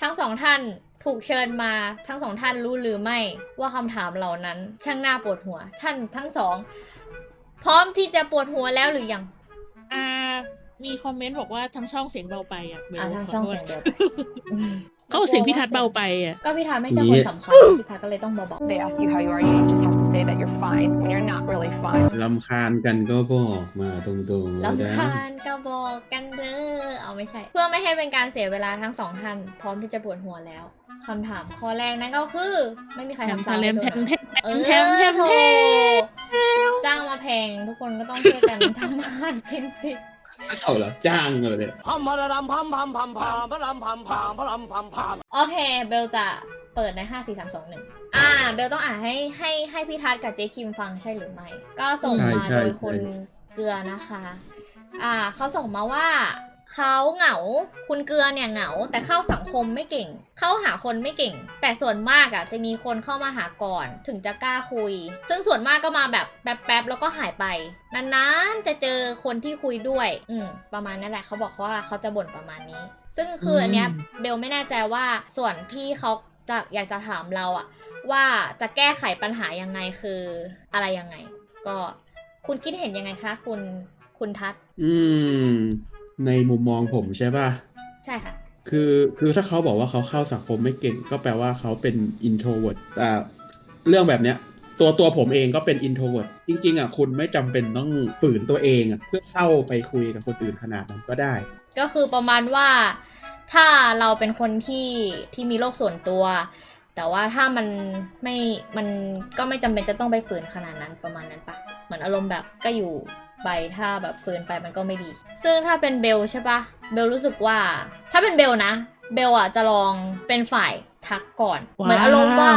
ทั้งสองท่านถูกเชิญมาทั้งสองท่านรู้หรือไม่ว่าคำถามเหล่านั้น ช่างน่าปวดหัว ท่านทั้งสอง พร้อมที่จะปวดหัวแล้วหรือยังอ่ามีคอมเมนต์บอกว่าทั้งช่องเสียงเบาไปอะเบลอ่าทางขช่องโทษ เสียงเดียว เขาบอกเสียงพี่ทัศน์เบาไปอะก็พี่ทัศน์ไม่ใช่คนสำคัญพี่ทัศน์ก็เลยต้องเบา They ask you how you are, you just have to say that you're fine when you're not really fine. ลำคาญกันก็บอกมาตรงๆๆเลยลำนะคาญก็บอกกันเด้อเอาไม่ใช่ เพื่อไม่ให้เป็นการเสียเวลาทั้งสองท่านพร้อมที่จะปวดหัวแล้วคำถามข้อแรกนั่นก็คือ ไม่มีใครแถมทำทะซ้ำเลให้มตัวแถมนะแถมเออแถมแถมโถแถมจ้างมาแพงทุกคนก็ต้องช่วยกันทำมาหากินสิ เอาเหรอจ้างเลยพัมพะระดำพัมพัมพัมพามพะรำพัมพามพะรำพัมพามโอเค เบลจะเปิดใน 5 4 3 2 1 อ่า เบลต้องอ่านให้ให้ให้พี่ทัศน์กับเจ๊คิมฟังใช่หรือไม่ ก็ส่งมาโดยคนเกลือนะคะ อ่าเขาส่งมาว่า เขาเหงา คุณเกลือเนี่ยเหงา แต่เข้าสังคมไม่เก่ง เข้าหาคนไม่เก่ง แต่ส่วนมากอะจะมีคนเข้ามาหาก่อน ถึงจะกล้าคุย ซึ่งส่วนมากก็มาแบบแป๊บๆแล้วก็หายไป นานๆจะเจอคนที่คุยด้วย อืมประมาณนั้นแหละเขาบอกว่าเขาจะบ่นประมาณนี้ ซึ่งคืออันเนี้ยอืมเบลไม่แน่ใจว่าส่วนที่เขาจะอยากจะถามเราอะว่าจะแก้ไขปัญหายังไงคืออะไรยังไง ก็คุณคิดเห็นยังไงคะ คุณคุณทัศน์อืม ในมุมมองผมใช่ป่ะ ใช่ค่ะ คือคือถ้าเขาบอกว่าเขาเข้าสังคมไม่เก่ง ก็แปลว่าเขาเป็น introvert แต่เรื่องแบบเนี้ยตัวตัวผมเองก็เป็น introvert จริง ๆอะคุณไม่จำเป็นต้องฝืนตัวเองอะเพื่อเข้าไปคุยกับคนอื่นขนาดนั้นก็ได้ ก็คือประมาณว่าถ้าเราเป็นคนที่ที่มีโลกส่วนตัว แต่ว่าถ้ามันไม่มันก็ไม่จำเป็นจะต้องไปฝืนขนาดนั้นประมาณนั้นปะเหมือนอารมณ์แบบก็อยู่ ไปถ้าแบบฝืนไปมันก็ไม่ดี ซึ่งถ้าเป็นเบลใช่ปะเบลรู้สึกว่า ถ้าเป็นเบลนะ เบลอะจะลองเป็นฝ่าย ทักก่อน เหมือนอารมณ์ว่า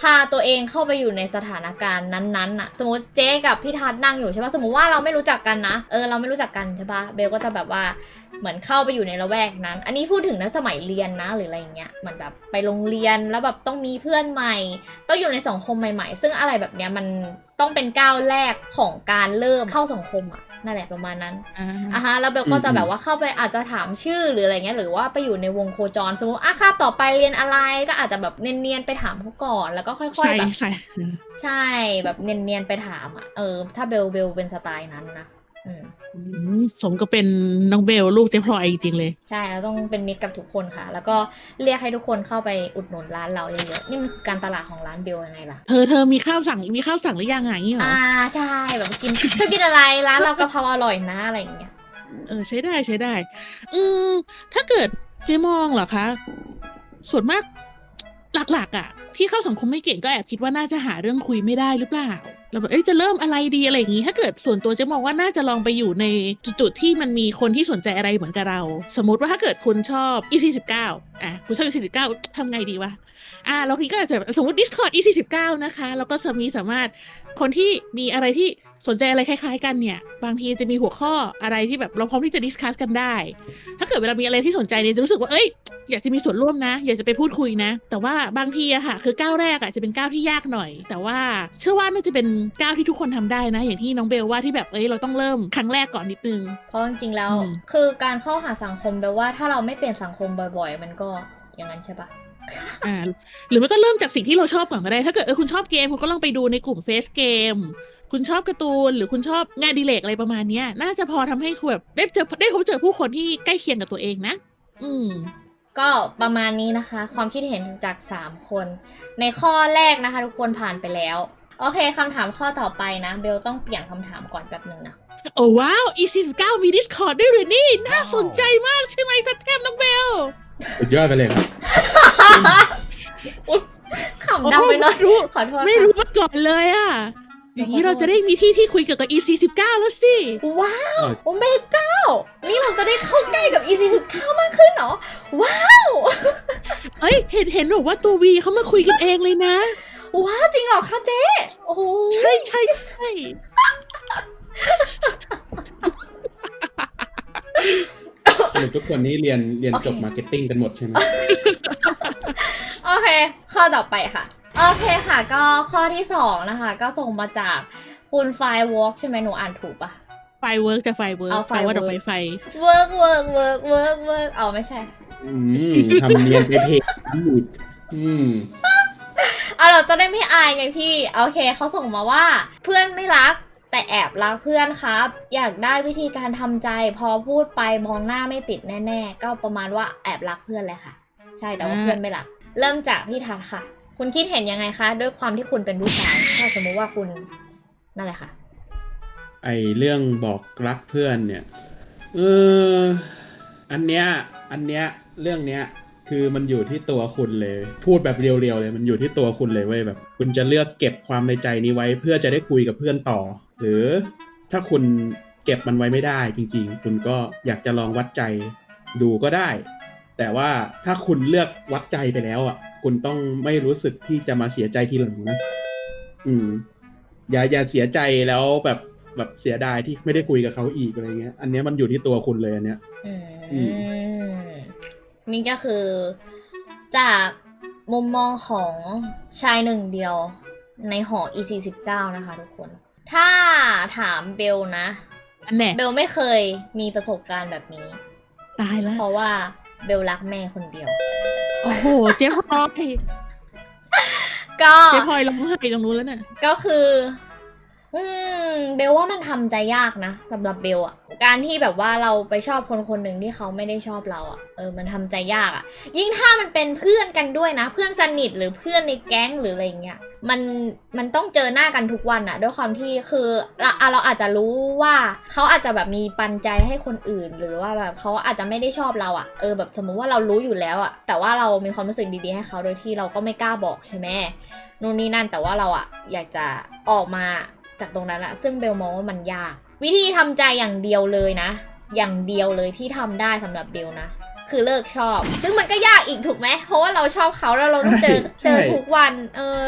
พาตัวเองเข้าไปอยู่ในสถานการณ์นั้นๆน่ะสมมติเจ๊กับพี่ทัศน์นั่งอยู่ใช่ปะสมมติว่าเราไม่รู้จักกันนะ เออเราไม่รู้จักกันใช่ปะเบลก็จะแบบว่าเหมือนเข้าไปอยู่ในละแวกนั้น อันนี้พูดถึงนะสมัยเรียนนะหรืออะไรอย่างเงี้ยเหมือนแบบไปโรงเรียนแล้วแบบต้องมีเพื่อนใหม่ ต้องอยู่ในสังคมใหม่ ๆ ซึ่งอะไรแบบเนี้ยมันต้องเป็นก้าวแรกของการเริ่มเข้าสังคมอะ นั่นแหละประมาณนั้นอ่าอะฮะแล้วเบลก็จะอืมแบบว่าเข้าไปอาจจะถามชื่อหรืออะไรเงี้ยหรือว่าไปอยู่ในวงโคจรสมมติอะคาบต่อไปเรียนอะไรก็อาจจะแบบเนียนๆไปถามเขาก่อนแล้วก็ค่อยใส่ๆแบบใส่ใช่แบบเนียนๆไปถามอะเออถ้าเบลเบลเป็นสไตล์นั้นนะอืมอืม สมก็เป็นน้องเบลลูกเจ๊พลอยจริงๆเลย ใช่เราต้องเป็นมิตรกับทุกคนค่ะ แล้วก็เรียกให้ทุกคนเข้าไปอุดหนุนร้านเราเยอะๆนี่มันคือการตลาดของร้านเบลยังไงล่ะเธอเธอมีข้าวสั่งมีข้าวสั่งหรือยังอะอย่างงี้เหรออ่าใช่แบบกินเธอกินอะไรร้านเรากะเพราอร่อยนะอะไรอย่างเงี้ยเออใช้ได้ใช้ได้ อืมถ้าเกิดเจ๊มองเหรอคะ ส่วนมากหลักๆอะ ที่เข้าสังคมไม่เก่งก็แอบคิดว่าน่าจะหาเรื่องคุยไม่ได้หรือเปล่า เราแบบเอ้ยจะเริ่มอะไรดีอะไรอย่างนี้ ถ้าเกิดส่วนตัวจะมองว่าน่าจะลองไปอยู่ในจุดๆที่มันมีคนที่สนใจอะไรเหมือนกับเรา สมมติว่าถ้าเกิดคุณชอบ E49 อะคุณชอบ E49 ทำไงดีวะ อ่าแล้วทีนี้ก็อาจจะสมมติ Discord E49 นะคะ แล้วก็จะมีสามารถคนที่มีอะไรที่สนใจอะไรคล้ายๆ กันเนี่ย บางทีจะมีหัวข้ออะไรที่แบบเราพร้อมที่จะดิสคัสกันได้ ถ้าเกิดเวลามีอะไรที่สนใจเนี่ยจะรู้สึกว่าเอ้ยอยากจะมีส่วนร่วมนะ อยากจะไปพูดคุยนะ แต่ว่าบางทีอะค่ะ คือก้าวแรกอะจะเป็นก้าวที่ยากหน่อย แต่ว่าเชื่อว่าน่าจะเป็นก้าวที่ทุกคนทำได้นะ อย่างที่น้องเบลว่าที่แบบเอ้ยเราต้องเริ่มครั้งแรกก่อนนิดนึง เพราะจริงๆแล้ว คือการเข้าหาสังคมแปลว่าถ้าเราไม่เปลี่ยนสังคมบ่อย ๆ มันก็อย่างนั้นใช่ปะ อ่าหรือไม่ก็เริ่มจากสิ่งที่เราชอบก่อนก็ได้ ถ้าเกิดเออคุณชอบเกมคุณก็ลองไปดูในกลุ่มเฟซเกม คุณชอบการ์ตูน หรือคุณชอบงานอดีเลกอะไรประมาณเนี้ย น่าจะพอทำให้คุณแบบได้เจอได้พบเจอผู้คนที่ใกล้เคียงกับตัวเองนะ อืม ก็ประมาณนี้นะคะ ความคิดเห็นจาก 3 คน ในข้อแรกนะคะ ทุกคนผ่านไปแล้ว โอเคคำถามข้อต่อไปนะ เบลต้องเปลี่ยนคำถามก่อนแป๊บหนึ่งนะ โอ้ว้าว E49 มี Discord ด้วยเหรือนี่ น่าสนใจมากใช่ไหมทัดเทพน้องเบล สุดยอดไปเลยครับ ขำดังไปหน่อยโอ้ไม่รู้ ขอโทษไม่ค่ะรู้มาก่อนเลยอะ อย่างนี้เราจะได้มีที่ที่คุยเกี่ยวกับ E49 แล้วสิ ว้าวโอ้เมเจ้า นี่เราจะได้เข้าใกล้กับ EC19 มากขึ้นเหรอ ว้าว เอ้ย เห็นเห็นบอกว่าตัววีเขามาคุยกันเองเลยนะ ว้าว จริงเหรอคะเจ๊ โอ้โห ใช่ใช่ใช่ ส รุปทุกคนนี้เรียนเรียนจบมาร์เก็ตติ้งกันหมดใช่ไหมโอเค ข้อต่อไปค่ะ โอเคค่ะ ก็ข้อที่สองนะคะ ก็ส่งมาจากคุณไฟวอล์กใช่ไหมหนูอ่านถูกปะไฟเวิร์กจะไฟเวิร์กเอาแปลว่า firework ดอกไม้ไฟเวิร์กเวิร์กเวิร์กเวิร์กเวิร์กเอาไม่ใช่อืมทำเนียนไปเพจอีกอืมเอาเราจะได้ไม่อายไงพี่ โอเคเขาส่งมาว่า เพื่อนไม่รัก แต่แอบรักเพื่อนครับ อยากได้วิธีการทำใจ พอพูดไปมองหน้าไม่ติดแน่ ๆ ก็ประมาณว่าแอบรักเพื่อนเลยค่ะ ใช่แต่ว่าเพื่อนไม่รัก เริ่มจากพี่ทัศน์ค่ะ คุณคิดเห็นยังไงคะ ด้วยความที่คุณเป็นผู้ชายถ้าสมมติว่าคุณนั่นแหละค่ะ ไอเรื่องบอกรักเพื่อนเนี่ยเอออันเนี้ยอันเนี้ยเรื่องเนี้ยคือมันอยู่ที่ตัวคุณเลย พูดแบบเรียวๆเลย มันอยู่ที่ตัวคุณเลยเว้ยแบบ คุณจะเลือกเก็บความในใจนี้ไว้ เพื่อจะได้คุยกับเพื่อนต่อ หรือถ้าคุณเก็บมันไว้ไม่ได้จริง ๆ คุณก็อยากจะลองวัดใจดูก็ได้ แต่ว่าถ้าคุณเลือกวัดใจไปแล้วอะ คุณต้องไม่รู้สึกที่จะมาเสียใจทีหลังนะ อืม อย่าอย่าเสียใจแล้วแบบแบบเสียดายที่ไม่ได้คุยกับเขาอีกอะไรเงี้ย อันเนี้ยมันอยู่ที่ตัวคุณเลยอันเนี้ย อือืมนี่ก็คือจากมุมมองของชายหนึ่งเดียวในหอ EC19 นะคะทุกคน ถ้าถามเบลนะ อันแน่เบลไม่เคยมีประสบการณ์แบบนี้ ตายแล้ว เพราะว่าเบลรักแม่คนเดียว โอ้โห เจ๊พลอยก็เจ๊พลอยร้องไห้ตรงนู้นแล้วน่ะก็คือ อืมเบลว่ามันทำใจยากนะสำหรับเบลอะการที่แบบว่าเราไปชอบคนคนหนึ่งที่เขาไม่ได้ชอบเราอะเออมันทำใจยากอะยิ่งถ้ามันเป็นเพื่อนกันด้วยนะ เพื่อนสนิทหรือเพื่อนในแก๊งหรืออะไรเงี้ยมันมันต้องเจอหน้ากันทุกวันอะด้วยความที่คือเราอะเราอาจจะรู้ว่าเขาอาจจะแบบมีปันใจให้คนอื่น หรือว่าแบบเขาอาจจะไม่ได้ชอบเราอะเออแบบสมมุติว่าเรารู้อยู่แล้วอะแต่ว่าเรามีความรู้สึกดีๆให้เขาโดยที่เราก็ไม่กล้าบอกใช่ไหม นู่นนี่นั่นแต่ว่าเราอะอยากจะออกมา จากตรงนั้นอะซึ่งเบลมองว่ามันยาก วิธีทำใจอย่างเดียวเลยนะ อย่างเดียวเลยที่ทำได้สำหรับเบลนะ คือเลิกชอบ ซึ่งมันก็ยากอีกถูกไหมเพราะว่าเราชอบเขาแล้วเราต้องเจอใช่เจอทุกวัน เออ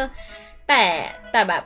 แต่แต่แบบ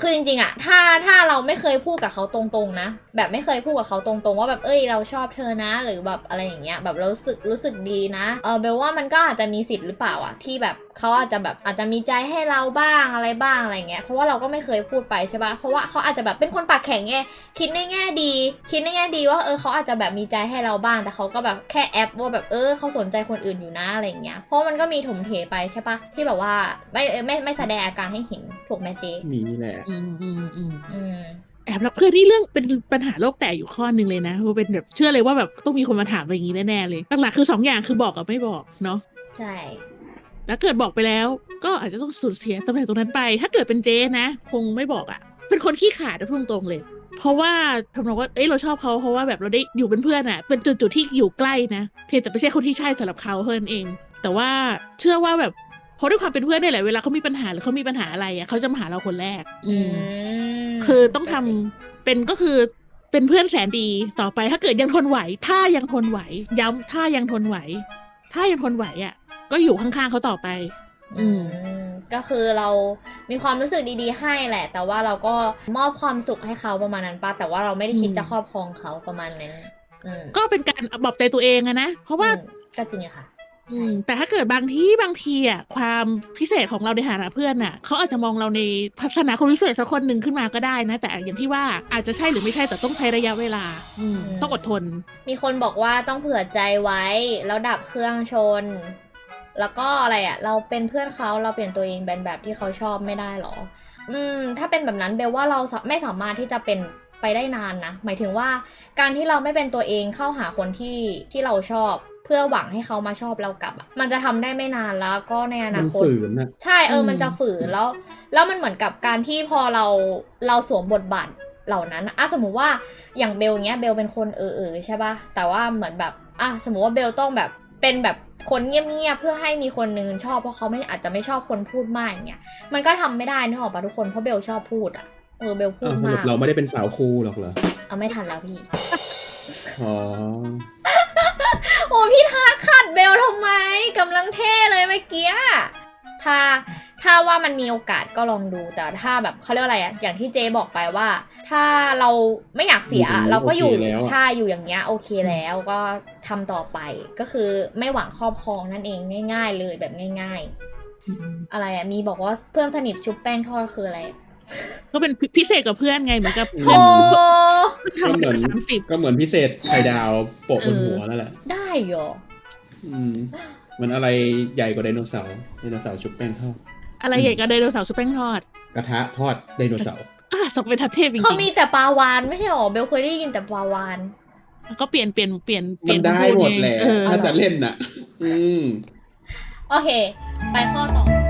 คือจริงๆอะถ้าถ้าเราไม่เคยพูดกับเขาตรงๆนะ แบบไม่เคยพูดกับเขาตรงๆ ว่าแบบเอ้ยเราชอบเธอนะ หรือแบบอะไรอย่างเงี้ยแบบเรารู้สึกรู้สึกดีนะเออเบลว่ามันก็อาจจะมีสิทธิ์หรือเปล่าอะที่แบบเขาอาจจะแบบอาจจะมีใจให้เราบ้างอะไรบ้างอะไรเงี้ยเพราะว่าเราก็ไม่เคยพูดไปใช่ปะเพราะว่าเขาอาจจะแบบเป็นคนปากแข็งไงคิดในแง่ดี คิดในแง่ดีว่าเออเขาอาจจะแบบมีใจให้เราบ้าง แต่เขาก็แบบแค่แอปว่าแบบเออเขาสนใจคนอื่นอยู่นะอะไรอย่างเงี้ยเพราะมันก็มีถมเทไปใช่ปะที่แบบว่าไม่เออไม่ไม่แสดงอาการให้เห็นถูกไหมเจ๊มีแหละอืมอืมอืมอืมแอบรักเพื่อนนี่เรื่องเป็นปัญหาโลกแตกอยู่ข้อหนึ่งเลยนะเพราะเป็นแบบเชื่อเลยว่าแบบต้องมีคนมาถามอะไรอย่างนี้แน่ๆเลยหลักๆคือสองอย่างคือบอกกับไม่บอกเนาะใช่ แล้วเกิดบอกไปแล้ว ก็อาจจะต้องสูญเสียตำแหน่งตรงนั้นไป ถ้าเกิดเป็นเจ๊นะ คงไม่บอกอะ่ะ เป็นคนขี้ขลาดนะพูดตรงๆเลย เพราะว่าทำนองว่าเอ้ยเราชอบเขาเพราะว่าแบบเราได้อยู่เป็นเพื่อนอะ่ะ เป็นจุดๆที่อยู่ใกล้นะเพียงแต่ไม่ใช่คนที่ใช่สำหรับเขาเท่านั้นเอง แต่ว่าเชื่อว่าแบบเพราะด้วยความเป็นเพื่อนนี่แหละเวลาเขามีปัญหาหรือเขามีปัญหาอะไรอะ่ะเขาจะมาหาเราคนแรก อืมมคือต้องทำก็จริงเป็นก็คือเป็นเพื่อนแสนดีต่อไปถ้าเกิดยังทนไหว ถ้ายังทนไหว ย้ำถ้ายังทนไหว ถ้ายังทนไหวอะ ก็อยู่ข้างๆเขาต่อไปอืมอืมก็คือเรามีความรู้สึกดีๆ ให้แหละ แต่ว่าเราก็มอบความสุขให้เขาประมาณนั้นปะแต่ว่าเราไม่ได้คิดอืมจะครอบครองเขาประมาณนั้นอืมก็เป็นการบอกใจตัวเองอะนะ เพราะว่าอืมก็จริงอะค่ะอืมแต่ถ้าเกิดบางที่บางทีอะความพิเศษของเราในฐานะเพื่อนอะเขาอาจจะมองเราในพัฒนาคนพิเศษสักคนหนึ่งขึ้นมาก็ได้นะ แต่อย่างที่ว่าอาจจะใช่หรือไม่ใช่แต่ต้องใช้ระยะเวลาอืมอืมต้องอดทน มีคนบอกว่าต้องเผื่อใจไว้แล้วดับเครื่องชน แล้วก็อะไรอะเราเป็นเพื่อนเขาเราเปลี่ยนตัวเองเป็นแบบที่เขาชอบไม่ได้หรอ อืม ถ้าเป็นแบบนั้นเบลว่าเราสาไม่สามารถที่จะเป็นไปได้นานนะ หมายถึงว่าการที่เราไม่เป็นตัวเองเข้าหาคนที่ที่เราชอบ เพื่อหวังให้เขามาชอบเรากลับอะมันจะทำได้ไม่นานแล้วก็ในอมันานคตฝืนนะใช่เอออมมันจะฝืนแล้ว แล้วมันเหมือนกับการที่พอเราเราสวมบทบาทเหล่านั้นอะอะสมมุติว่าอย่างเบลเงี้ยเบลเป็นคนเออเออใช่ปะแต่ว่าเหมือนแบบอะสมมุติว่าเบลต้องแบบ เป็นแบบคนเงียบๆเพื่อให้มีคนหนึ่งชอบเพราะเขาไม่อาจจะไม่ชอบคนพูดมากอย่างเงี้ยมันก็ทำไม่ได้นึกออกปะทุกคนเพราะเบลชอบพูดอะเออเบลพูอ้าดวสรุมาปกเราไม่ได้เป็นสาวคูลหรอกเหรอเอาไม่ทันแล้วพี่อ๋อโอ้พี่ทาร์ขัดเบลทำไมกำลังเท่เลยเมื่อกี้อะถ้า ถ้าว่ามันมีโอกาสก็ลองดูแต่ถ้าแบบเขาเรียกว่าอะไรอะอย่างที่เจบอกไปว่า ถ้าเราไม่อยากเสียอะเราก็อยู่โอเคแล้วอะ ใช่อยู่อย่างเงี้ยโอเคแล้วก็ทำต่อไปก็คือไม่หวังครอบครองนั่นเองง่าย ๆ เลยแบบง่ายอืมๆอะไรอะมีบอกว่าเพื่อนสนิทชุบแป้งทอดคืออะไรก็เป็นพิเศษกับเพื่อนไงเหมือนกับโธเพื่อนทำก็เหมือนสามสิบก็เหมือนพิเศษไข่ดาวโปะบนเออหัวนั่นแหละ ได้เหรอ อืมเหมันอะไรใหญ่กว่าไดโนเสาร์ไดโนเสาร์ชุบแป้งทอด อะไรใหญ่กับไดโนเสาร์ชุบแป้งทอด กระทะทอดไดโนเสาร์อะสองเป็นทัดเทพจริงเขามีแต่ปลาวานไม่ใช่หรอเบลเคยได้ยินแต่ปลาวานๆก็เปลี่ยนเปลี่ยนเปลี่ยนเปมัลี่ยนนได้พูหมดไงแหละเออถ้าจะเล่นน่ะ อืม โอเค ไปข้อต่อ